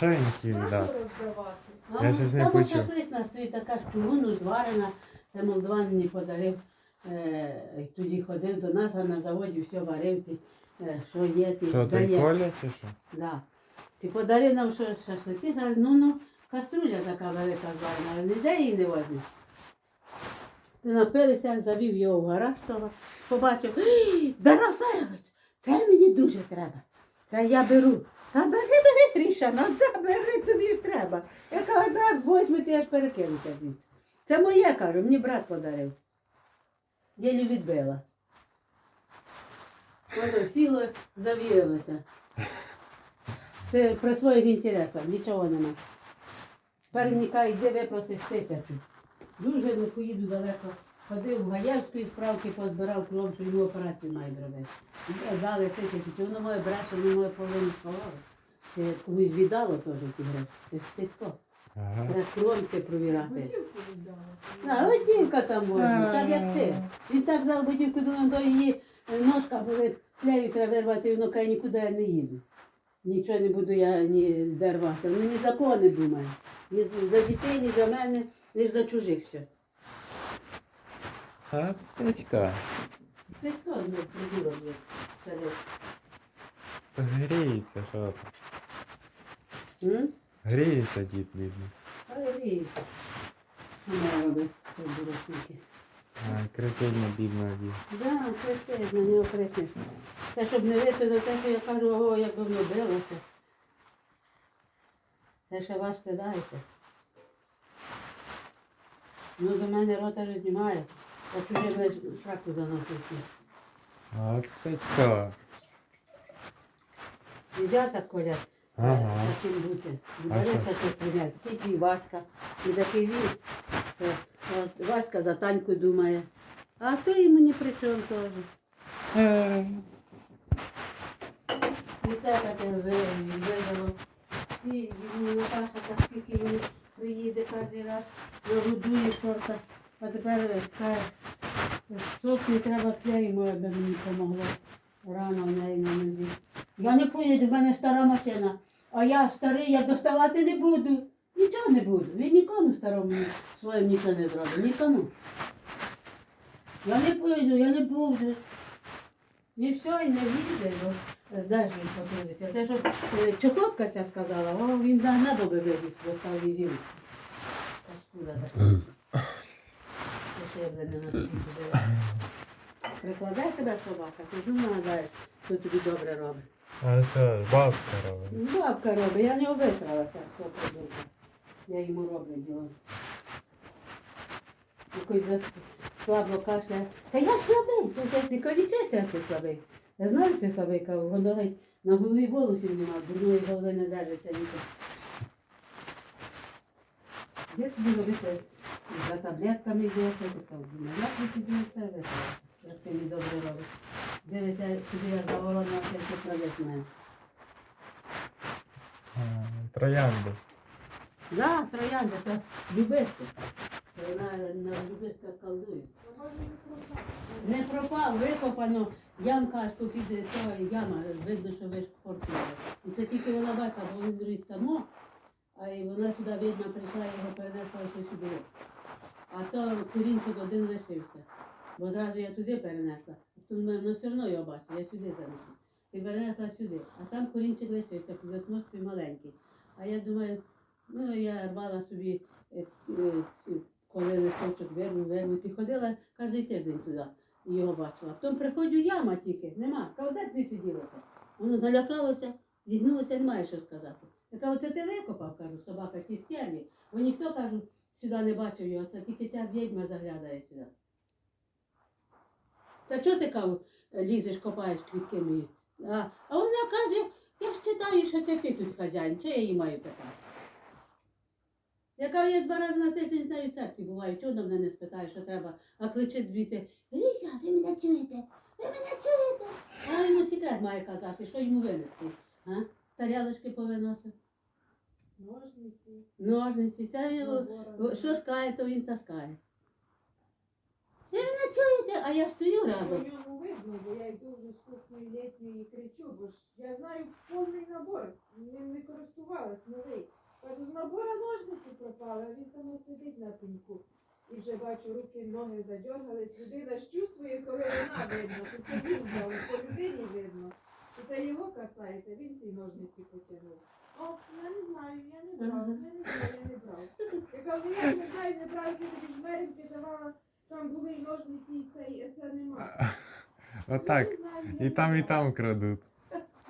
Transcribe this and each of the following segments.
Хорошенький, Нащо да. Я щось не там почув. шашлична стоїть така з чугуну зварена. Це Молдван мені подарив. Е, тоді ходив до нас, а на заводі все варив, ти, е, що є, ти Що, дає. Коля чи що? Да. Ти подарив нам що шашлики, ну ну, каструля така велика зварена, але ніде її не возьмеш. Ти напилися, завів його в гараж того, побачив, «Ей, Дараферович, це мені дуже треба. Це я беру. Та бери, бери, Гріша, ну да, бери, тобі ж треба. Я кажу, так, возьми, ти аж перекинуся звідси. Це моє, кажу, мені брат подарив. Ділі відбила. Воно сіло, завірилося. Це при своїх інтересах, нічого нема. Каже, йди випросиш тисячу. Дуже не поїду далеко. Ходив в Гаявської справки, позбирав кров, що йому операцію мають робити. Дали тисячу. Чи воно моє бреше, воно моє половину сховало. Чи комусь віддало теж ті гроші. Це ж стецько. Ага. Треба кромки провірати. А, от там може, так як ти. Він так взяв бодівку, думав, до її ножка болить, клею треба вирвати, і воно каже, нікуди я не їду. Нічого не буду я ні де рвати. Воно ні за кого не думає. Ні за дітей, ні за мене, лише за чужих все. А. Це хто ну, придурок є. Гріється, там. М? Гріється дід, бідний. Але ріється. Що має робити, той дурачники? Ай, кричить бідного дід. Да, все, на нього. Це щоб не вийти за те, що я кажу, ого, як би воно билося. Це ще вас стидається. Ну, до мене рота вже Я чужим лиш шраку заносився. Нельзя так колять. Ага. Таким бути. А Береться тут пример. Такий Васька. І такий він. Це, от Васька за Таньку думає. А хто йому ні при чому теж. І це таке ви- вивело. І йому Наташа так скільки він приїде кожен раз, нагодує чорта. А тепер е, сотні треба клеїмо, аби мені помогло. Рано в неї на нозі. Я не поїду, в мене стара машина. А я старий, я доставати не буду. Нічого не буду. Він нікому старому своїм нічого не зробить. Нікому. Я не поїду, я не буду. І все, і не їде. бо, е, він потрудиться? Це що е, Чокопка ця сказала, о, він на, на доби вивіз, бо став візів. Паскуда Це не на світі була. Прикладай тебе собака, ти ж нагадаєш, що тобі добре робить. А що, бабка робить? Бабка робить, я не обисралася, хто придурка. Я йому роблю діло. Якось за слабо кашляє. Та я слабий, ти, ти, колічайся, ти слабий. Я знаю, що ти слабий, кажу, на голові волосів нема, дурної голови не держиться ніхто. Де собі робити за таблетками думаю, як ви висралися, як ти мені добре робиш. Дивися, тобі я заворона, тільки. А, Троянди. Да, троянда, це любистка. Вона на любистка колдує. Не пропав, викопано, ямка аж попід цього яма, видно, що ви портили. І це тільки вона бачила, бо він ріс а і вона сюди, видно, прийшла, його перенесла ще сюди. А то корінчик один лишився. Бо зразу я туди перенесла. Тому воно все одно його бачила, я сюди занесла. І перенесла сюди. А там корінчик лишився, плотності маленький. А я думаю, ну я рвала собі, е, е, коли листочок вирву, вирву, і ходила кожен тиждень туди і його бачила. Потім приходжу яма тільки, нема. Де звідси ділося? Воно налякалося, зігнулося, немає що сказати. Я кажу, це ти викопав, кажу, собака, ті стерві. Бо ніхто, кажу, сюди не бачив його, це тільки ця відьма заглядає сюди. Та чого ти кажу, лізеш, копаєш квітки мої? А, а вона каже, я ж читаю, що це ти тут хазяїн, що я її маю питати? Я кажу, я два рази на тиждень з нею в церкві буваю, чого вона мене не спитає, що треба, а кличе звідти, Ліся, ви мене чуєте? Ви мене чуєте? А йому секрет має казати, що йому винести. А? Тарілочки повиносив, Ножниці. ножниці, це його, що скає, то він таскає. Ви мене чуєте, а я стою разом. ньому видно, бо я йду вже з кухнею літньої і кричу, бо ж я знаю повний набор, ним не користувалась новий. Кажу, з набора ножниці пропали, а він там сидить на пеньку. І вже бачу, руки, ноги задьоргались. Людина ж чувствує, коли вона видно, що це він взяв, по людині видно. що це його касається, він ці ножниці потягнув. О, я не знаю, я не брав, я не знаю, я не брав. Я кажу, я не знаю, не брав, я тобі жмеренки давала, там були ножниці, і це, і це нема. Отак. Я не знаю, я І не там, і там крадуть.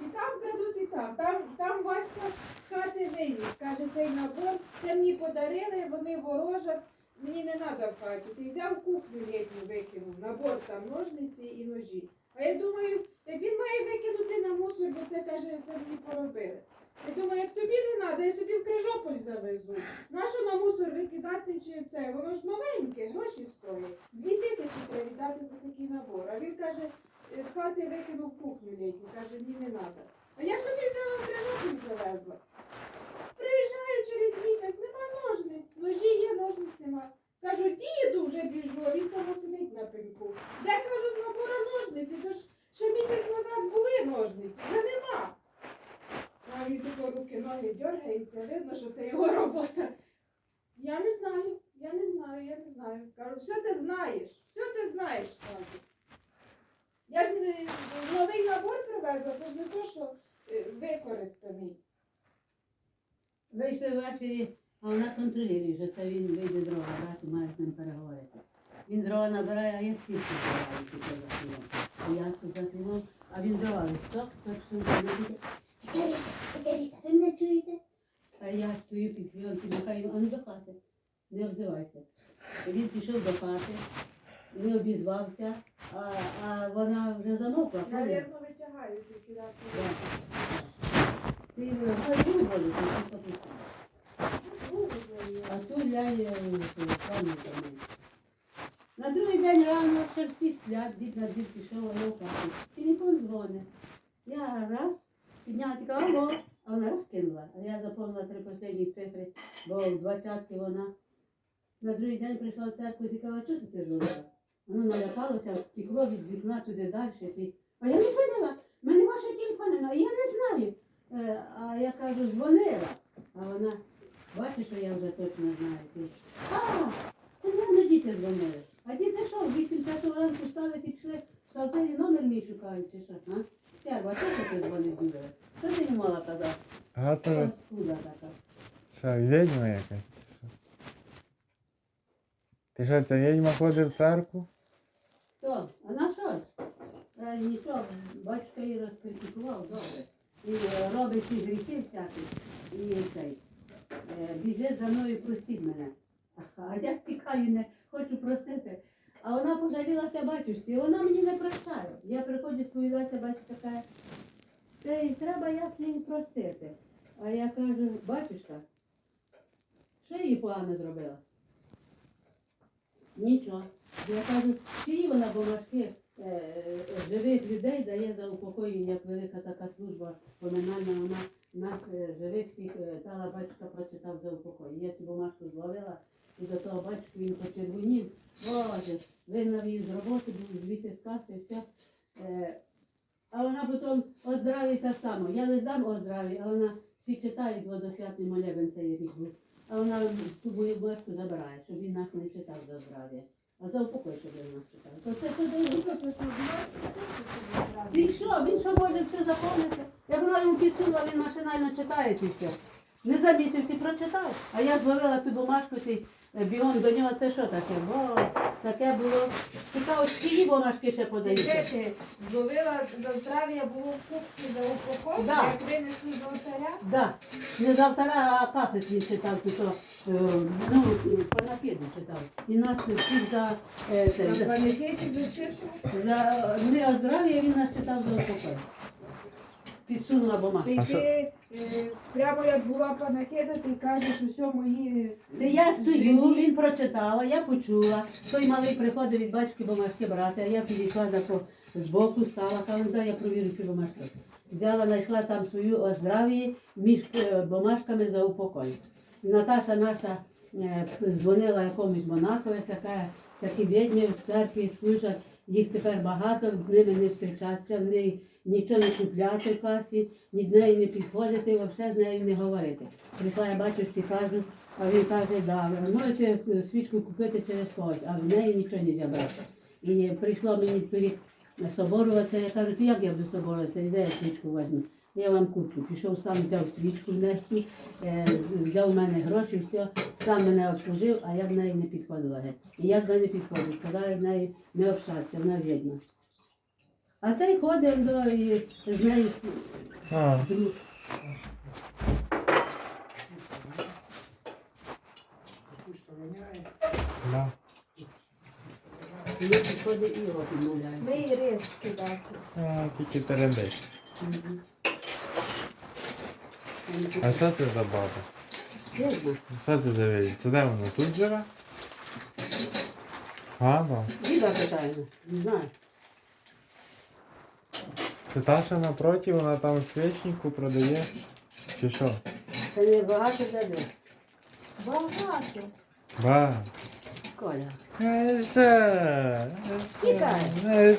І там крадуть, і там. Там, там Васька з хати виніс. Каже, цей набор, це мені подарили, вони ворожать, мені не треба в хаті. Ти взяв кухню літню, викинув, набор там ножниці і ножі. А я думаю, як він має викинути на мусор, бо це каже, це мені поробили. Я думаю, як тобі не треба, я собі в Крижополь завезу. Нащо на мусор викидати чи це? Воно ж новеньке, гроші стоїть. Дві тисячі треба віддати за такий набор. А він каже, е, з хати викинув кухню літню, каже, мені не треба. А я собі взяла в Крижополь завезла. Приїжджаю через місяць, нема ножниць, ножі є, ножниць нема. Кажу, діду вже біжу, а він там сидить на пеньку. Де кажу, з набора ножниці, то ж ще місяць назад були ножниці, вже нема. А він тако руки, ноги дергається, видно, що це його робота. Я не знаю, я не знаю, я не знаю. Кажу, все ти знаєш, все ти знаєш, кажу. Я ж не новий набор привезла, це ж не то, що е, використаний. Вийшли ввечері, а вона контролює, що це він вийде дрова брати, має з ним переговорити. Він дрова набирає, а я стільки збираю тільки за хлібом. А я тут за а він дрова сток, сток, сток, сток. Віталіка, ви мене чуєте? А я стою під хвилинки, нехай он до хати, не обзивайся. Він пішов до хати, не обізвався, а, а вона вже замовкла. ходить. Навірно, витягають тільки Да. дати. Ти що ти? А тут ляє пані На другий день рано ще всі сплять, дід на дід пішов, а я в хаті. Телефон дзвонить. Я раз підняла, така алло, а вона раз кинула. А я запомнила три останні цифри, бо в двадцятки вона. На другий день прийшла в церкву і сказала, що ти зробила? Воно налякалося, втекло від вікна туди далі. А я не поняла, в мене вашого телефону, немає, я не знаю. Е, А я кажу, дзвонила. А вона, бачиш, що я вже точно знаю. А, це в мене діти дзвонили. А діти що, в 8 ранку і пішли в Салтері номер мій шукають, чи що? А? Стерва, що ти дзвонив Юля? Що ти йому мала казати? А то Паскуда така. що, відьма якась? чи що? Ти що, ця відьма ходить в церкву? Хто? А на що ж? Е, нічого, батько її розкритикував, добре. І е, робить ці гріхи всякі. І цей. Е, біжить за мною, простіть мене. А я тікаю, не хочу простити. А вона пожалілася батюшці, і вона мені не прощає. Я приходжу сповідатися, батюшка каже, «Та й треба як її простити. А я кажу, батюшка, що її погано зробила? Нічого. Я кажу, чиї вона бумажки е, живих людей дає за упокоєння, як велика така служба поминальна, вона нас е, живих всіх е, дала батюшка прочитав за упокоєння. Я цю бумажку зловила і до того батюшку він почервонів. Боже, вигнав її з роботи, звідти з каси, все. А вона потім оздраві так само. Я лиш дам оздраві, а вона всі читають водосвятний молебен цей рік. А вона ту бумажку забирає, щоб він нас не читав за здрав'я. А за упокой, щоб він нас читав. То це дає? Ну, що, Він що? Може все заповнити? Я була йому підсунула, він машинально читає ці все. Не замітив, ти прочитав. А я зловила ту бумажку, ти бігом до нього, це що таке? Бо таке було. Цікаво, ці бумажки ще подаються. Йдете, зловила за здрав'я було в купці за упокой, Да. як винесли з алтаря. Да. Не з алтара, а кафес він читав, то що, е, ну, панахиду читав. І нас всіх за, е, це, за, панихиді зачитував. за ми оздоров'я, він нас читав за упокой. Підсунула бумажку. Ти, що? ти е, прямо як була панахида, ти кажеш, що мої Та я стою, він прочитала, я почула. Той малий приходить від батьки бумажки брати, а я підійшла тако збоку, стала, кажу, дай я провірю ці бумажки. Взяла, знайшла там свою оздраві між е, бумажками за упокой. Наташа наша е, дзвонила якомусь монахові, така, такі відьми в церкві служать, Їх тепер багато, з ними не зустрічатися, в неї нічого не купляти в касі, ні до неї не підходити, взагалі з нею не говорити. Прийшла, я бачу, що кажу, а він каже, да, можете свічку купити через когось, а в неї нічого не зібрати. І прийшло мені перед соборуватися, я кажу, як я буду соборуватися, де я свічку візьму? Я вам куплю. Пішов сам, взяв свічку внести, е, взяв в мене гроші, все, сам мене обслужив, а я в неї не підходила геть. І як до не підходить, сказали в неї не общатися, вона відьма. А цей ходив до і з нею А, друг. да. І його підмовляє. Ми і рис кидати. А, тільки терендець. Мгм. А що це за баба? Що це за вісь? Це де вона? Тут живе? Баба. Діда питає, не знаю. Це та, що напроти, вона там в свічнику продає? Чи що? Це не багато дяде. Багато. Ба. Коля. Е, що? Тікай. Е,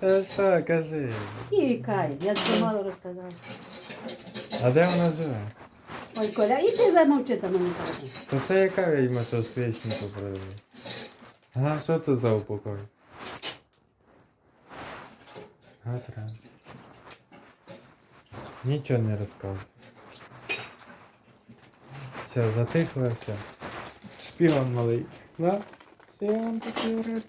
що? Е, кажи. І вікай, я тобі мало розказав. А де вона живе? Ой, Коля, і ти замовчи там мене каже. То це яка відьма, що свічнику продає? Ага, що тут за упокой? Гатра. Нічого не розказує. Все, затихло все. Шпіон малий. Да? Шпіон такий вроде.